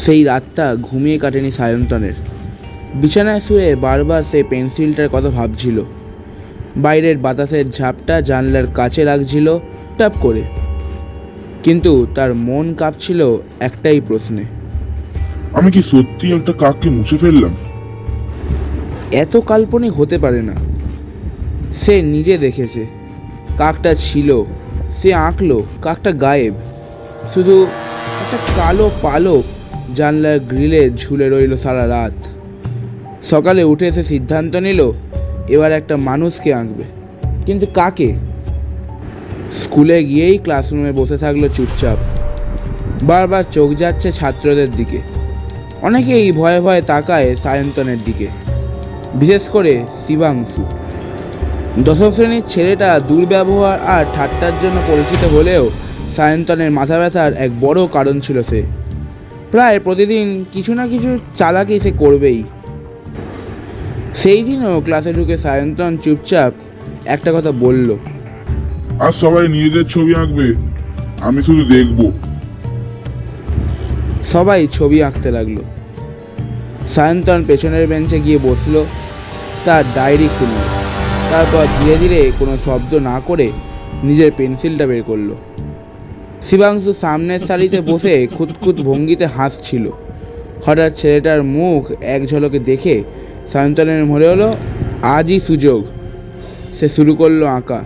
সেই রাতটা ঘুমিয়ে কাটেনি সায়ন্তনের। বিছানায় শুয়ে বারবার সে পেন্সিলটার কথা ভাবছিল। বাইরের বাতাসের ঝাপটা জানলার কাছে লাগছিল ট্যাপ করে। কিন্তু তার মন কাঁপছিল একটাই প্রশ্নে। আমি কি সত্যি একটা কাককে মুছে ফেললাম? এত কাল্পনিক হতে পারে না। সে নিজে দেখেছে। কাকটা ছিল সে আঁকলো কাকটা গায়েব। শুধু একটা কালো পালক জানলার গ্রিলে ঝুলে রইল সারা রাত। সকালে উঠে সে সিদ্ধান্ত নিল, এবার একটা মানুষকে আঁকবে। কিন্তু কাকে? স্কুলে গিয়েই ক্লাসরুমে বসে থাকল চুপচাপ। বারবার চোখ যাচ্ছে ছাত্রদের দিকে। অনেকেই ভয়ে ভয়ে তাকায় সায়ন্তনের দিকে। বিশেষ করে শিবাংশু। দশম শ্রেণির ছেলেটা দুর্ব্যবহার আর ঠাট্টার জন্য পরিচিত হলেও সায়ন্তনের মাথা ব্যথার এক বড় কারণ ছিল সে। প্রায় প্রতিদিন কিছু না কিছু চালাকি সে করবেই। সেই দিনও ক্লাসে ঢুকে সায়ন্তন চুপচাপ একটা কথা বলল। আর সবাই নিজেদের ছবি আঁকবে আমি শুধু দেখব। সবাই ছবি আঁকতে লাগল। সায়ন্তন পেছনের বেঞ্চে গিয়ে বসল তার ডায়েরি খুলল। তারপর ধীরে ধীরে কোনো শব্দ না করে নিজের পেন্সিলটা বের করল। শিবাংশু সামনের সারিতে বসে খুঁতখুত ভঙ্গিতে হাসছিল। হঠাৎ ছেলেটার মুখ এক ঝলকে দেখে সায়ন্তনের মনে হলো, আজই সুযোগ। সে শুরু করল আঁকা।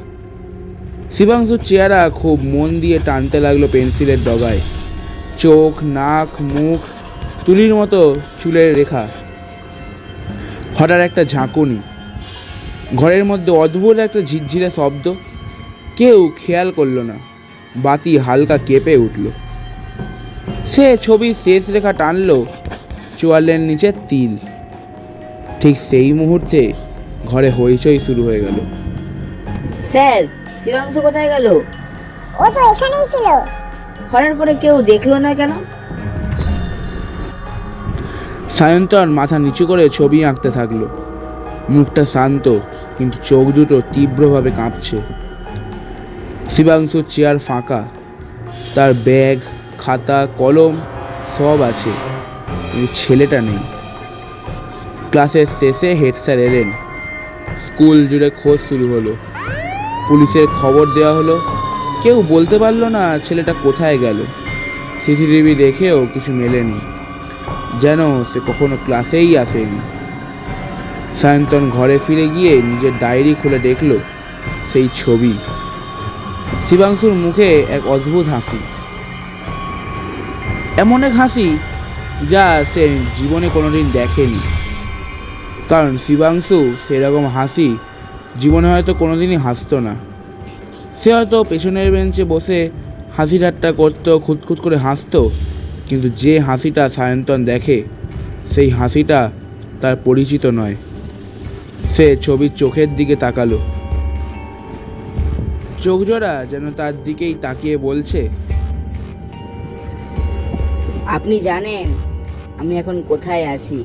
শিবাংশুর চেহারা খুব মন দিয়ে টানতে লাগল পেন্সিলের ডগায়। চোখ, নাক, মুখ, তুলির মতো চুলের রেখা। হঠাৎ একটা ঝাঁকুনি। ঘরের মধ্যে অদ্ভুত একটা ঝিরঝিরে শব্দ। কেউ খেয়াল করল না। বাতি হালকা কেঁপে উঠল। সে ছবির শেষ রেখা টানলো চোয়ালের নিচে তিল। ঠিক সেই মুহূর্তে ঘরে হইচই শুরু হয়ে গেল। স্যার শিবাংশু কোথায় গেল? ও তো এখানেই ছিল। হঠাৎ করে কেউ দেখল না কেন? সায়ন্তন মাথা নিচু করে ছবি আঁকতে থাকল। মুখটা শান্ত কিন্তু চোখ দুটো তীব্রভাবে কাঁপছে। শিবাংশুর চেয়ার ফাঁকা। তার ব্যাগ, খাতা, কলম সব আছে। কিন্তু ছেলেটা নেই। ক্লাসের শেষে হেড স্যার এলেন। স্কুল জুড়ে খোঁজ শুরু হলো। পুলিশের খবর দেওয়া হলো। কেউ বলতে পারল না ছেলেটা কোথায় গেল। সিসিটিভি দেখেও কিছু মেলেনি। যেন সে কখনো ক্লাসেই আসেনি। সায়ন্তন ঘরে ফিরে গিয়ে নিজের ডায়েরি খুলে দেখল সেই ছবি। শিবাংশুর মুখে এক অদ্ভুত হাসি। এমন এক হাসি যা সে জীবনে কোনোদিন দেখেনি। কারণ শিবাংশু সেরকম হাসি জীবনে হয়তো কোনোদিনই হাসতো না। সে হয়তো পেছনের বেঞ্চে বসে হাসি ঠাট্টা করতো, খুঁতখুত করে হাসতো, কিন্তু যে হাসিটা সায়ন্তন দেখে, সেই হাসিটা তার পরিচিত নয়। সে ছবির চোখের দিকে তাকালো। চোখজোড়া যেন তার দিকেই তাকিয়ে বলছে আপনি জানেন আমি এখন কোথায় আছি।